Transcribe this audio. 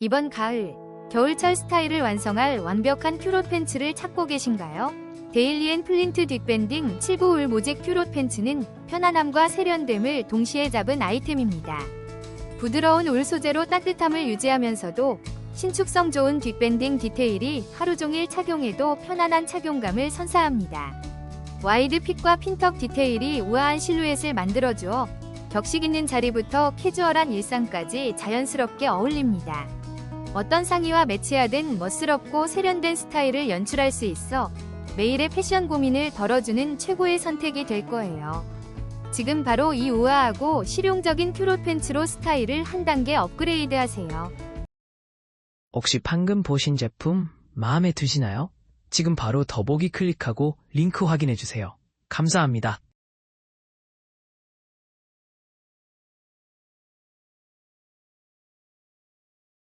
이번 가을, 겨울철 스타일을 완성할 완벽한 큐롯 팬츠를 찾고 계신가요? 데일리앤 플린트 뒷밴딩 79울 모잭 큐롯 팬츠는 편안함과 세련됨을 동시에 잡은 아이템입니다. 부드러운 울 소재로 따뜻함을 유지하면서도 신축성 좋은 뒷밴딩 디테일이 하루 종일 착용해도 편안한 착용감을 선사합니다. 와이드 핏과 핀턱 디테일이 우아한 실루엣을 만들어주어 격식 있는 자리부터 캐주얼한 일상까지 자연스럽게 어울립니다. 어떤 상의와 매치하든 멋스럽고 세련된 스타일을 연출할 수 있어 매일의 패션 고민을 덜어주는 최고의 선택이 될 거예요. 지금 바로 이 우아하고 실용적인 큐롯 팬츠로 스타일을 한 단계 업그레이드 하세요. 혹시 방금 보신 제품 마음에 드시나요? 지금 바로 더보기 클릭하고 링크 확인해주세요. 감사합니다.